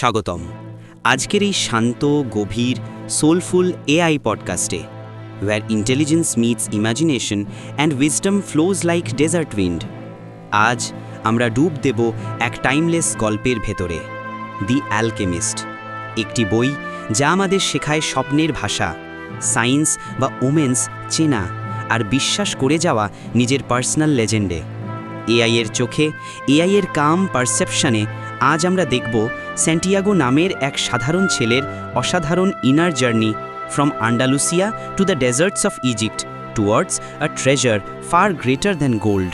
স্বাগতম। আজকের এই শান্ত, গভীর soulful AI পডকাস্টে where intelligence meets imagination and wisdom flows like desert wind আজ আমরা ডুব দেব এক টাইমলেস গল্পের ভেতরে দি অ্যালকেমিস্ট একটি বই যা আমাদের শেখায় স্বপ্নের ভাষা সায়েন্স বা ওমেন্স চেনা আর বিশ্বাস করে যাওয়া নিজের পার্সোনাল লেজেন্ডে এআই এর চোখে, এআই এর কাম পারসেপশনে আজ আমরা দেখব স্যান্টিয়াগো নামের এক সাধারণ ছেলের অসাধারণ inner journey from Andalusia to the deserts of Egypt towards a treasure far greater than gold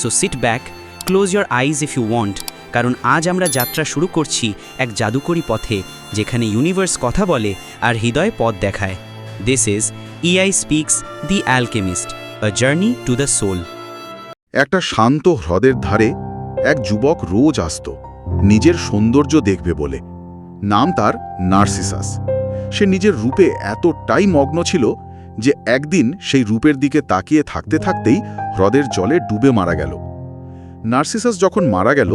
so sit back close your eyes if you want কারণ আজ আমরা যাত্রা শুরু করছি এক জাদুকরী পথে, যেখানে ইউনিভার্স কথা বলে আর হৃদয় পথ দেখায়। This is AI speaks the alchemist a journey to the soul একটা শান্ত হ্রদের ধারে এক যুবক রোজ আসত, নিজের সৌন্দর্য দেখবে বলে। নাম তার নার্সিসাস। সে নিজের রূপে এতটাই মগ্ন ছিল যে একদিন সেই রূপের দিকে তাকিয়ে থাকতে থাকতেই হ্রদের জলে ডুবে মারা গেল। নার্সিসাস যখন মারা গেল,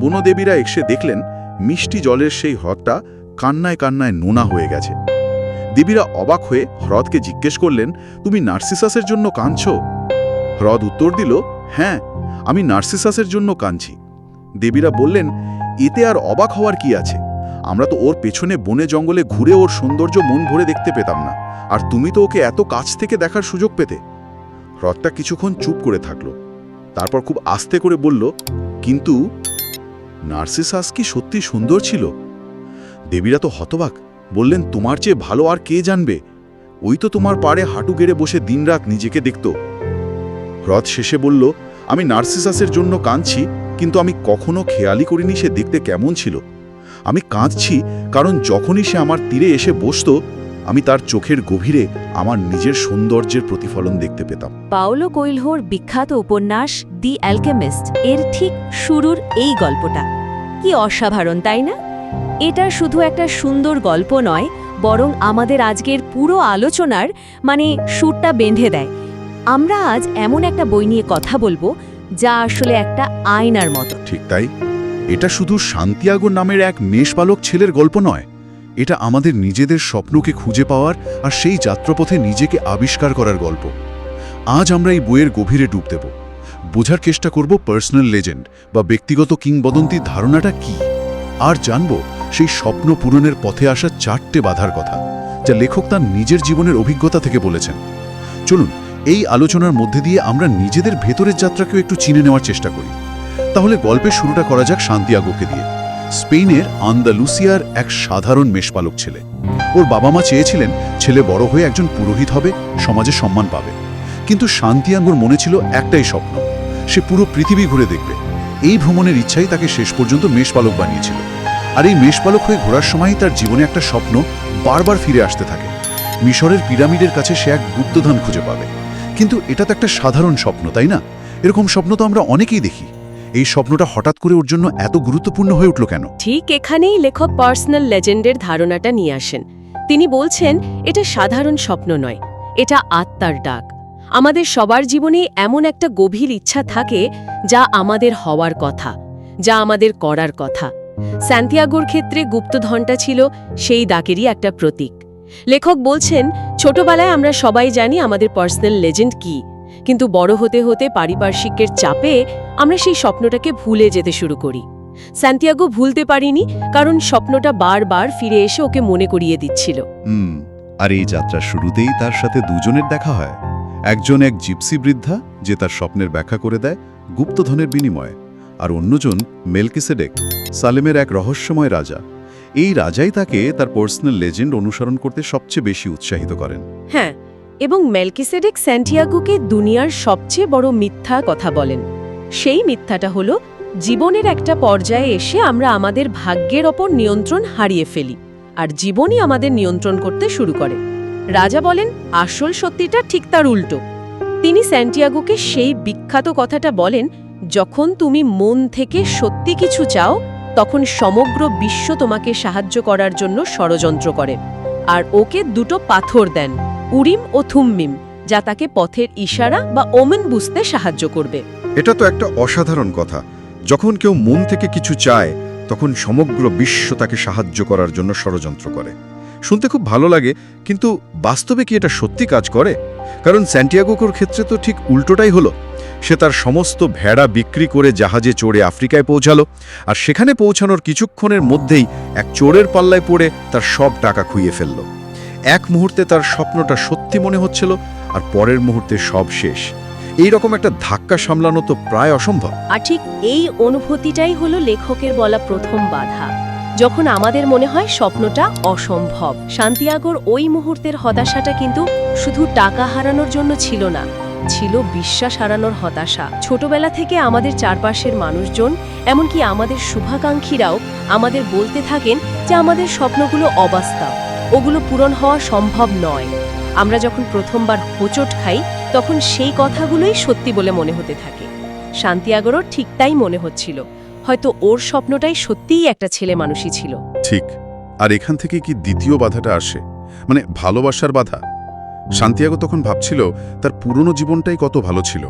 বনদেবীরা এসে দেখলেন মিষ্টি জলের সেই হ্রদটা কান্নায় কান্নায় নোনা হয়ে গেছে। দেবীরা অবাক হয়ে হ্রদকে জিজ্ঞেস করলেন, তুমি নার্সিসাসের জন্য কাঁদছো? হ্রদ উত্তর দিল হ্যাঁ আমি নার্সিসাসের জন্য কাঁদছি। দেবীরা বললেন, এতে আর অবাক হওয়ার কি আছে? আমরা তো ওর পেছনে বনে জঙ্গলে ঘুরে ওর সৌন্দর্য মন ভরে দেখতে পেতাম না। আর তুমি তো ওকে এত কাছ থেকে দেখার সুযোগ পেতে হ্রদটা কিছুক্ষণ চুপ করে থাকল। তারপর খুব আস্তে করে বলল, কিন্তু নার্সিসাস কি সত্যি সুন্দর ছিল দেবীরা তো হতবাক, বললেন, তোমার চেয়ে ভালো আর কে জানবে? ওই তো তোমার পাড়ে হাঁটু গেড়ে বসে দিনরাত নিজেকে দেখত। হ্রদ শেষে বলল, আমি নার্সিসাসের জন্য কাঁদছি, কিন্তু আমি কখনো খেয়ালই করিনি সে দেখতে কেমন ছিল। আমি কাঁদছি কারণ যখনই সে আমার তীরে এসে বসতো, আমি তার চোখের গভীরে আমার নিজের সৌন্দর্যের প্রতিফলন দেখতে পেতাম। পাওলো কৈলহোর বিখ্যাত উপন্যাস দি অ্যালকেমিস্ট, এর ঠিক শুরুর এই গল্পটা। কি অসাধারণ, তাই না? এটা শুধু একটা সুন্দর গল্প নয়, বরং আমাদের আজকের পুরো আলোচনার মানে সুরটা বেঁধে দেয়। আমরা আজ এমন একটা বই নিয়ে কথা বলব, যা আসলে একটা আয়নার মতো। ঠিক তাই? এটা শুধু শান্তিয়াগো নামের এক মেষপালক ছেলের গল্প নয়। এটা আমাদের নিজেদের স্বপ্নকে খুঁজে পাওয়ার আর সেই যাত্রাপথে নিজেকে আবিষ্কার করার গল্প। আজ আমরা এই বইয়ের গভীরে ডুব দেব। বোঝার চেষ্টা করব পার্সোনাল লেজেন্ড বা ব্যক্তিগত কিংবদন্তির ধারণাটা কি। আর জানব সেই স্বপ্ন পূরণের পথে আসা চারটে বাধার কথা, যা লেখক তার নিজের জীবনের অভিজ্ঞতা থেকে বলেছেন। চলুন এই আলোচনার মধ্যে দিয়ে আমরা নিজেদের ভেতরের যাত্রাকেও একটু চিনে নেওয়ার চেষ্টা করি। তাহলে গল্পের শুরুটা করা যাক শান্তিয়াগোকে দিয়ে। স্পেনের আন্দালুসিয়ার এক সাধারণ মেষপালক ছেলে। ওর বাবা মা চেয়েছিলেন ছেলে বড় হয়ে একজন পুরোহিত হবে, সমাজে সম্মান পাবে। কিন্তু শান্তিয়াঙ্গোর মনে ছিল একটাই স্বপ্ন, সে পুরো পৃথিবী ঘুরে দেখবে। এই ভ্রমণের ইচ্ছাই তাকে শেষ পর্যন্ত মেষপালক বানিয়েছিল। আর এই মেষপালক হয়ে ঘোরার সময়ই তার জীবনে একটা স্বপ্ন বারবার ফিরে আসতে থাকে। মিশরের পিরামিডের কাছে সে এক গুপ্তধন খুঁজে পাবে। কিন্তু এটা তো একটা সাধারণ স্বপ্ন, তাই না? এরকম স্বপ্ন তো আমরা অনেকেই দেখি। এই স্বপ্নটা হঠাৎ করে ওর জন্য এত গুরুত্বপূর্ণ হয়ে উঠল কেন? ঠিক এখানেই লেখক পার্সোনাল লেজেন্ডের ধারণাটা নিয়ে আসেন। তিনি বলছেন, এটা সাধারণ স্বপ্ন নয়, এটা আত্মার ডাক। আমাদের সবার জীবনে এমন একটা গভীর ইচ্ছা থাকে যা আমাদের হওয়ার কথা, যা আমাদের করার কথা। স্যান্তিয়াগোর ক্ষেত্রে গুপ্তধনটা ছিল সেই ডাকেরই একটা প্রতীক। লেখক বলছেন, ছোটবেলায় আমরা সবাই জানি আমাদের পার্সোনাল লেজেন্ড কি। কিন্তু বড় হতে হতে পারিপার্শ্বিকের চাপে আমরা সেই স্বপ্নটাকে ভুলে যেতে শুরু করি। স্যান্তিয়াগো ভুলতে পারিনি, কারণ স্বপ্নটা বারবার ফিরে এসে ওকে মনে করিয়ে দিচ্ছিল। আর এই যাত্রার শুরুতেই তার সাথে দুজনের দেখা হয়। একজন এক জিপসি বৃদ্ধা, যে তার স্বপ্নের ব্যাখ্যা করে দেয়, গুপ্তধনের বিনিময়ে। আর অন্যজন মেলকিসেডেক, সালেমের এক রহস্যময় রাজা। এই রাজাই তাকে তার পার্সোনাল লেজেন্ড অনুসরণ করতে সবচেয়ে বেশি উৎসাহিত করেন। হ্যাঁ এবং মেলকিসেডেক স্যান্টিয়াগোকে দুনিয়ার সবচেয়ে বড় মিথ্যা কথা বলেন। সেই মিথ্যাটা হলো, জীবনের একটা পর্যায়ে এসে আমরা আমাদের ভাগ্যের ওপর নিয়ন্ত্রণ হারিয়ে ফেলি, আর জীবনই আমাদের নিয়ন্ত্রণ করতে শুরু করে। রাজা বলেন, আসল সত্যিটা ঠিক তার উল্টো। তিনি স্যান্টিয়াগোকে সেই বিখ্যাত কথাটা বলেন, যখন তুমি মন থেকে সত্যি কিছু চাও তখন সমগ্র বিশ্ব তোমাকে সাহায্য করার জন্য ষড়যন্ত্র করে। আর ওকে দুটো পাথর দেন, উরিম ও থুম্মিম, যা তাকে পথের ইশারা বা ওমেন বুঝতে সাহায্য করবে। এটা তো একটা অসাধারণ কথা। যখন কেউ মন থেকে কিছু চায়, তখন সমগ্র বিশ্ব তাকে সাহায্য করার জন্য ষড়যন্ত্র করে। শুনতে খুব ভালো লাগে, কিন্তু বাস্তবে কি এটা সত্যি কাজ করে? কারণ স্যান্টিয়াগোকোর ক্ষেত্রে তো ঠিক উল্টোটাই হলো। সে তার সমস্ত ভেড়া বিক্রি করে জাহাজে চড়ে আফ্রিকায় পৌঁছালো, আর সেখানে পৌঁছানোর কিছুক্ষণের মধ্যেই এক চোরের পাল্লায় পড়ে তার সব টাকা খুইয়ে ফেলল। এক মুহূর্তে তার স্বপ্নটা সত্যি মনে হচ্ছিল, আর পরের মুহূর্তে সব শেষ। এই রকম একটা ধাক্কা সামলানো তো প্রায় অসম্ভব। আর ঠিক এই অনুভূতিটাই হলো লেখকের বলা প্রথম বাধা। যখন আমাদের মনে হয় স্বপ্নটা অসম্ভব শান্তিয়াগোর ওই মুহূর্তের হতাশাটা কিন্তু শুধু টাকা হারানোর জন্য ছিল না ছিল বিশ্বাস হারানোর হতাশা। ছোটবেলা থেকে আমাদের চারপাশের মানুষজন, এমনকি আমাদের শুভাকাঙ্ক্ষীরাও আমাদের বলতে থাকেন যে আমাদের স্বপ্নগুলো অবাস্তব, ওগুলো পূরণ হওয়া সম্ভব নয়। আমরা যখন প্রথমবার হোঁচট খাই, তখন সেই কথাগুলোই সত্যি বলে মনে হতে থাকে। শান্তিয়াগোরও ঠিক তাই মনে হচ্ছিল। হয়তো ওর স্বপ্নটাই সত্যিই একটা ছেলে মানুষই ছিল। ঠিক। আর এখান থেকে কি দ্বিতীয় বাধাটা আসে? মানে ভালোবাসার বাধা? শান্তিয়াগো তখন ভাবছিল তার পুরনো জীবনটাই কত ভালো ছিল।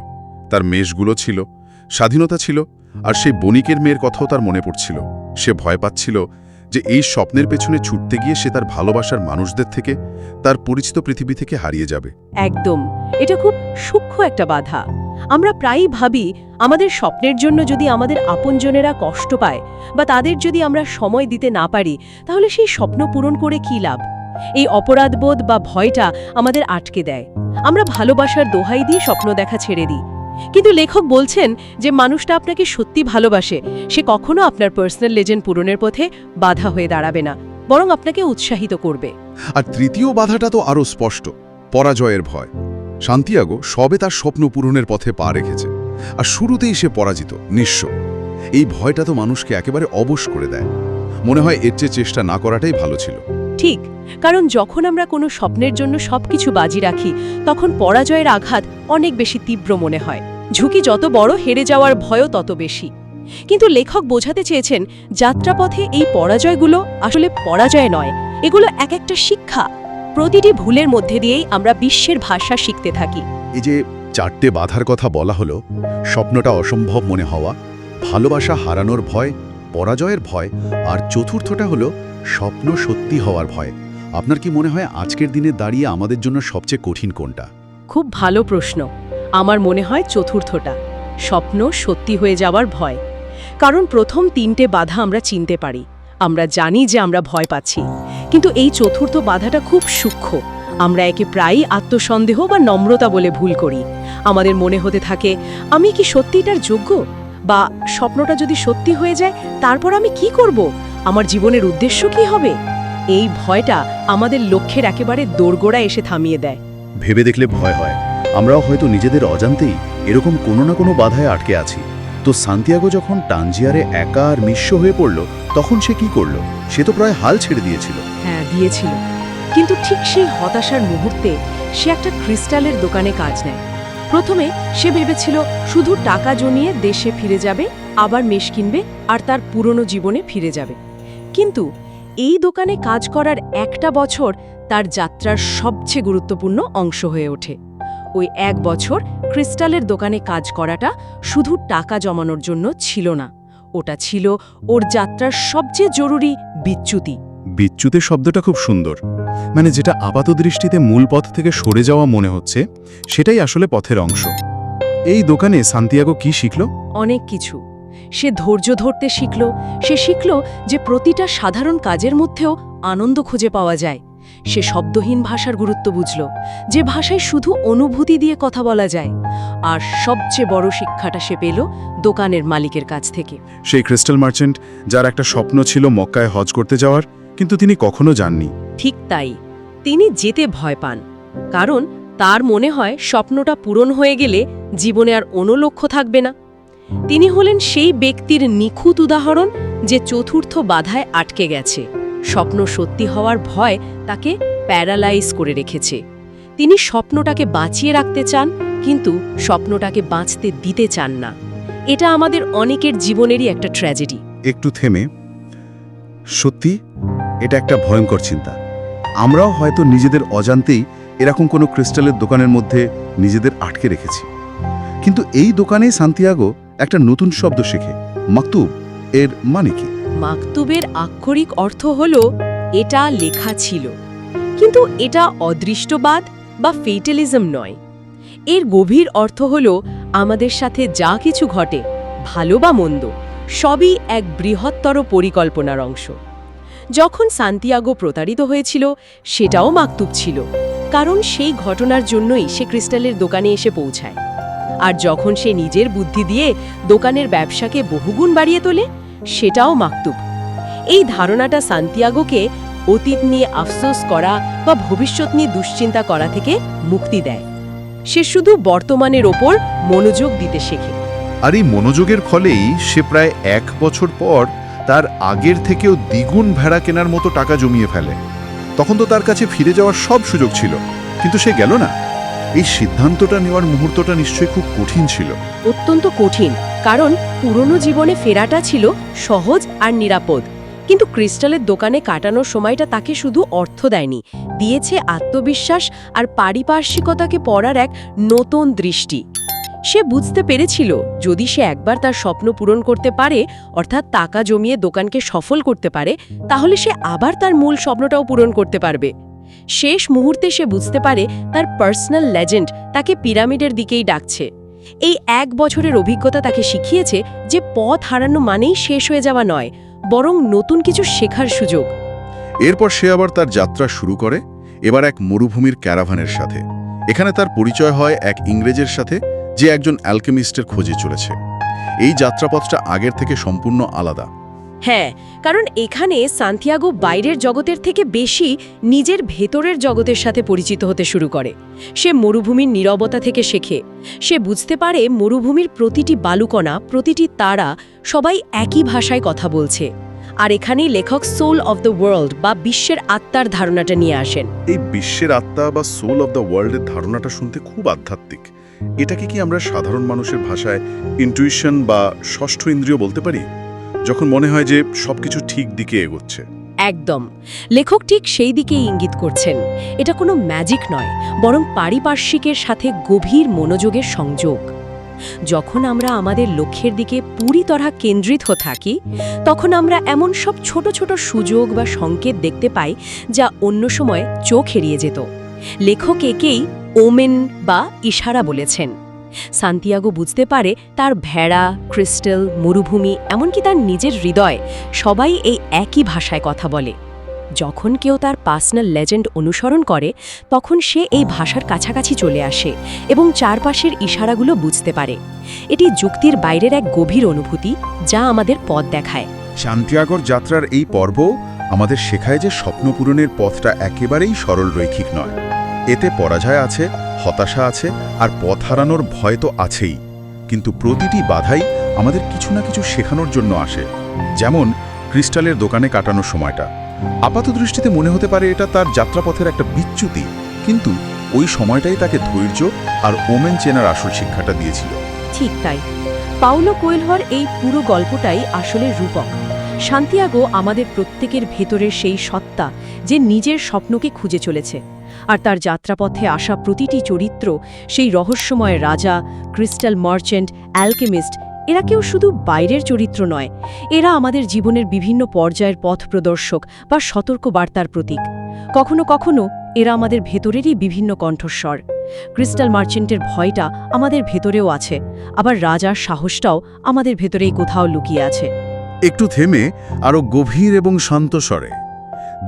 তার মেষগুলো ছিল, স্বাধীনতা ছিল, আর সেই বণিকের মেয়ের কথাও তার মনে পড়ছিল। সে ভয় পাচ্ছিল যে এই স্বপ্নের পেছনে ছুটতে গিয়ে সে তার ভালোবাসার মানুষদের থেকে, তার পরিচিত পৃথিবী থেকে হারিয়ে যাবে। একদম। এটা খুব সূক্ষ্ম একটা বাধা। আমরা প্রায়ই ভাবি, আমাদের স্বপ্নের জন্য যদি আমাদের আপনজনেরা কষ্ট পায়, বা তাদের যদি আমরা সময় দিতে না পারি, তাহলে সেই স্বপ্ন পূরণ করে কী লাভ? এই অপরাধবোধ বা ভয়টা আমাদের আটকে দেয়। আমরা ভালোবাসার দোহাই দিয়ে স্বপ্ন দেখা ছেড়ে দিই। কিন্তু লেখক বলছেন যে মানুষটা আপনাকে সত্যি ভালোবাসে, সে কখনো আপনার পার্সোনাল লেজেন্ড পূরণের পথে বাধা হয়ে দাঁড়াবে না, বরং আপনাকে উৎসাহিত করবে। আর তৃতীয় বাধাটা তো আরও স্পষ্ট, পরাজয়ের ভয়। শান্তিয়াগো সবে তার স্বপ্ন পূরণের পথে পা রেখেছে, আর শুরুতেই সে পরাজিত, নিঃস্ব। এই ভয়টা তো মানুষকে একেবারে অবশ করে দেয়। মনে হয় এর চেয়ে চেষ্টা না করাটাই ভালো ছিল। ঠিক, কারণ যখন আমরা কোনো স্বপ্নের জন্য সবকিছু বাজি রাখি, তখন পরাজয়ের আঘাত অনেক বেশি তীব্র মনে হয়। ঝুঁকি যত বড়, হেরে যাওয়ার ভয়ও তত বেশি। কিন্তু লেখক বোঝাতে চেয়েছেন, যাত্রাপথে এই পরাজয়গুলো আসলে পরাজয় নয়, এগুলো এক একটা শিক্ষা। প্রতিটি ভুলের মধ্যে দিয়েই আমরা বিশ্বের ভাষা শিখতে থাকি। এই যে চারটে বাধার কথা বলা হলো, স্বপ্নটা অসম্ভব মনে হওয়া, ভালোবাসা হারানোর ভয়, পরাজয়ের ভয়, আর চতুর্থটা হলো স্বপ্ন সত্যি হওয়ার ভয়। আপনার কি মনে হয় আজকের দিনে দাঁড়িয়ে আমাদের জন্য সবচেয়ে কঠিন কোনটা? খুব ভালো প্রশ্ন। আমার মনে হয় চতুর্থটা। স্বপ্ন সত্যি হয়ে যাওয়ার ভয়। কারণ প্রথম তিনটে বাধা আমরা চিনতে পারি। আমরা জানি যে আমরা ভয় পাচ্ছি। কিন্তু এই চতুর্থ বাধাটা খুব সূক্ষ্ম। আমরা একে প্রায়ই আত্মসন্দেহ বা নম্রতা বলে ভুল করি। আমাদের মনে হতে থাকে, আমি কি সত্যিটার যোগ্য? বা, স্বপ্নটা যদি সত্যি হয়ে যায়, তারপর আমি কি করব? আমার জীবনের উদ্দেশ্য কি হবে? এই ভয়টা আমাদের লক্ষ্যের একেবারে দোরগোড়া এসে থামিয়ে দেয়। ভেবে দেখলে ভয় হয়। আমরাও হয়তো নিজেদের অজান্তেই এরকম কোনো না কোনো বাধায় আটকে আছি। তো সান্তিয়াগো যখন টানজিয়ারে একা আর নিঃস্ব হয়ে পড়ল তখন সে কি করল? সে তো প্রায় হাল ছেড়ে দিয়েছিল। হ্যাঁ দিয়েছিল। কিন্তু ঠিক সেই হতাশার মুহূর্তে সে একটা ক্রিস্টালের দোকানে কাজ নেয়। প্রথমে সে ভেবেছিল শুধু টাকা জমিয়ে দেশে ফিরে যাবে আবার মেশ কিনবে আর তার পুরনো জীবনে ফিরে যাবে। কিন্তু এই দোকানে কাজ করার একটা বছর তার যাত্রার সবচেয়ে গুরুত্বপূর্ণ অংশ হয়ে ওঠে। ওই এক বছর ক্রিস্টালের দোকানে কাজ করাটা শুধু টাকা জমানোর জন্য ছিল না ওটা ছিল ওর যাত্রার সবচেয়ে জরুরি বিচ্যুতি। বিচ্যুতের শব্দটা খুব সুন্দর। মানে যেটা আপাত দৃষ্টিতে মূল পথ থেকে সরে যাওয়া মনে হচ্ছে সেটাই আসলে পথের অংশ। এই দোকানে সান্তিয়াগো কি শিখল? অনেক কিছু। সে ধৈর্য ধরতে শিখল। সে শিখল যে প্রতিটা সাধারণ কাজের মধ্যেও আনন্দ খুঁজে পাওয়া যায়। সে শব্দহীন ভাষার গুরুত্ব বুঝল যে ভাষায় শুধু অনুভূতি দিয়ে কথা বলা যায়। আর সবচেয়ে বড় শিক্ষাটা সে পেল দোকানের মালিকের কাছ থেকে। সেই ক্রিস্টাল মার্চেন্ট যার একটা স্বপ্ন ছিল মক্কায় হজ করতে যাওয়ার কিন্তু তিনি কখনো যাননি। ঠিক তাই। তিনি যেতে ভয় পান কারণ তার মনে হয় স্বপ্নটা পূরণ হয়ে গেলে জীবনে আর অনুলক্ষ্য থাকবে না। তিনি হলেন সেই ব্যক্তির নিখুঁত উদাহরণ যে চতুর্থ বাধায় আটকে গেছে। স্বপ্ন সত্যি হওয়ার ভয় তাকে প্যারালাইজ করে রেখেছে। তিনি স্বপ্নটাকে বাঁচিয়ে রাখতে চান, কিন্তু স্বপ্নটাকে বাঁচতে দিতে চান না। এটা আমাদের অনেকের জীবনেরই একটা ট্র্যাজেডি। একটু থেমে। সত্যি, এটা একটা ভয়ঙ্কর চিন্তা। আমরাও হয়তো নিজেদের অজান্তেই এরকম কোনো ক্রিস্টালের দোকানের মধ্যে নিজেদের আটকে রেখেছি। কিন্তু এই দোকানে সান্তিয়াগো একটা নতুন শব্দ শেখে। মাকতুব, এর মানে কি? মাকতুবের আক্ষরিক অর্থ হল, এটা লেখা ছিল। কিন্তু এটা অদৃষ্টবাদ বা ফেটালিজম নয়। এর গভীর অর্থ হল, আমাদের সাথে যা কিছু ঘটে, ভালো বা মন্দ, সবই এক বৃহত্তর পরিকল্পনার অংশ। যখন সান্তিয়াগো প্রতারিত হয়েছিল, সেটাও মাকতুব ছিল। কারণ সেই ঘটনার জন্যই সে ক্রিস্টালের দোকানে এসে পৌঁছায়। আর যখন সে নিজের বুদ্ধি দিয়ে দোকানের ব্যবসাকে বহুগুণ বাড়িয়ে তোলে, সেটাও মাকতুব। এই ধারণাটা সান্তিয়াগোকে অতীত নিয়ে আফসোস করা বা ভবিষ্যৎ নিয়ে দুশ্চিন্তা করা থেকে মুক্তি দেয়। সে শুধু বর্তমানের ওপর মনোযোগ দিতে শেখে। আর এই মনোযোগের ফলেই সে প্রায় এক বছর পর তার আগের থেকেও দ্বিগুণ ভেড়া কেনার মতো টাকা জমিয়ে ফেলে। তখন তো তার কাছে ফিরে যাওয়ার সব সুযোগ ছিল, কিন্তু সে গেল না। এই সিদ্ধান্তটা নেওয়ার মুহূর্তটা নিশ্চয়ই খুব কঠিন ছিল। অত্যন্ত কঠিন, কারণ পুরনো জীবনে ফেরাটা ছিল সহজ আর নিরাপদ। কিন্তু ক্রিস্টালের দোকানে কাটানোর সময়টা তাকে শুধু অর্থ দেয়নি, দিয়েছে আত্মবিশ্বাস আর পারিপার্শ্বিকতাকে পড়ার এক নতুন দৃষ্টি। সে বুঝতে পেরেছিল, যদি সে একবার তার স্বপ্ন পূরণ করতে পারে, অর্থাৎ টাকা জমিয়ে দোকানকে সফল করতে পারে, তাহলে সে আবার তার মূল স্বপ্নটাও পূরণ করতে পারবে। শেষ মুহূর্তে সে বুঝতে পারে তার পার্সোনাল লেজেন্ড তাকে পিরামিডের দিকেই ডাকছে। এই এক বছরের অভিজ্ঞতা তাকে শিখিয়েছে যে পথ হারানো মানেই শেষ হয়ে যাওয়া নয়, বরং নতুন কিছু শেখার সুযোগ। এরপর সে আবার তার যাত্রা শুরু করে, এবার এক মরুভূমির ক্যারাভানের সাথে। এখানে তার পরিচয় হয় এক ইংরেজের সাথে, যে একজন অ্যালকেমিস্টের খোঁজে চলেছে। এই যাত্রাপথটা আগের থেকে সম্পূর্ণ আলাদা। হ্যাঁ কারণ এখানে সান্তিয়াগো বাইরের জগতের থেকে বেশি নিজের ভেতরের জগতের সাথে পরিচিত হতে শুরু করে। সে মরুভূমির নীরবতা থেকে শেখে। সে বুঝতে পারে মরুভূমির প্রতিটি বালুকণা, প্রতিটি তারা সবাই একই ভাষায় কথা বলছে। আর এখানেই লেখক সোল অফ দ্য ওয়ার্ল্ড বা বিশ্বের আত্মার ধারণাটা নিয়ে আসেন। এই বিশ্বের আত্মা বা সোল অব দ্য ওয়ার্ল্ডের ধারণাটা শুনতে খুব আধ্যাত্মিক। এটাকে কি আমরা সাধারণ মানুষের ভাষায় ইন্টুইশন বা ষষ্ঠ ইন্দ্রিয় বলতে পারি? যখন মনে হয় যে সবকিছু ঠিক দিকে এগোচ্ছে। একদম। লেখক ঠিক সেই দিকেই ইঙ্গিত করছেন। এটা কোনো ম্যাজিক নয়, বরং পারিপার্শ্বিকের সাথে গভীর মনোযোগের সংযোগ। যখন আমরা আমাদের লক্ষ্যের দিকে পুরি তরহা কেন্দ্রিত থাকি, তখন আমরা এমন সব ছোট ছোট সুযোগ বা সংকেত দেখতে পাই যা অন্য সময় চোখ এড়িয়ে যেত। লেখক একেই ওমেন বা ইশারা বলেছেন। সান্তিয়াগো বুঝতে পারে তার ভেড়া, ক্রিস্টাল, মরুভূমি, এমনকি তার নিজের হৃদয়, সবাই এই একই ভাষায় কথা বলে। যখন কেউ তার পার্সোনাল লেজেন্ড অনুসরণ করে, তখন সে এই ভাষার কাছাকাছি চলে আসে এবং চারপাশের ইশারাগুলো বুঝতে পারে। এটি যুক্তির বাইরের এক গভীর অনুভূতি যা আমাদের পথ দেখায়। শান্তিয়াগর যাত্রার এই পর্ব আমাদের শেখায় যে স্বপ্ন পূরণের পথটা একেবারেই সরল রৈখিক নয়। এতে পরাজয় আছে হতাশা আছে আর পথ হারানোর ভয় তো আছেই। কিন্তু প্রতিটি বাধাই আমাদের কিছু না কিছু শেখানোর জন্য আসে। যেমন ক্রিস্টালের দোকানে কাটানোর সময়টা। আপাত দৃষ্টিতে মনে হতে পারে এটা তার যাত্রাপথের একটা বিচ্যুতি, কিন্তু ওই সময়টাই তাকে ধৈর্য আর ওমেন চেনার আসল শিক্ষাটা দিয়েছিল। ঠিক তাই। পাউলো কোয়েলহর এই পুরো গল্পটাই আসলে রূপক। শান্তিয়াগো আমাদের প্রত্যেকের ভেতরের সেই সত্তা যে নিজের স্বপ্নকে খুঁজে চলেছে। আর তার যাত্রাপথে আসা প্রতিটি চরিত্র, সেই রহস্যময় রাজা, ক্রিস্টাল মার্চেন্ট, অ্যালকেমিস্ট, এরা কেউ শুধু বাইরের চরিত্র নয়, এরা আমাদের জীবনের বিভিন্ন পর্যায়ের পথ প্রদর্শক বা সতর্ক বার্তার প্রতীক। কখনো কখনো এরা আমাদের ভেতরেরই বিভিন্ন কণ্ঠস্বর। ক্রিস্টাল মার্চেন্টের ভয়টা আমাদের ভেতরেও আছে, আবার রাজার সাহসটাও আমাদের ভেতরেই কোথাও লুকিয়ে আছে। একটু থেমে আরও গভীর এবং শান্ত স্বরে,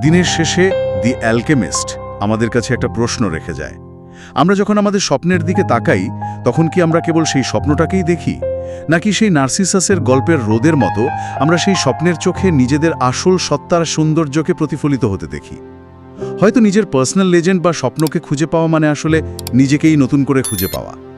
দিনের শেষে দি অ্যালকেমিস্ট আমাদের কাছে একটা প্রশ্ন রেখে যায়। আমরা যখন আমাদের স্বপ্নের দিকে তাকাই, তখন কি আমরা কেবল সেই স্বপ্নটাকেই দেখি? নাকি সেই নার্সিসাসের গল্পের রোদের মতো আমরা সেই স্বপ্নের চোখে নিজেদের আসল সত্তার সৌন্দর্যকে প্রতিফলিত হতে দেখি? হয়তো নিজের পার্সোনাল লেজেন্ড বা স্বপ্নকে খুঁজে পাওয়া মানে আসলে নিজেকেই নতুন করে খুঁজে পাওয়া।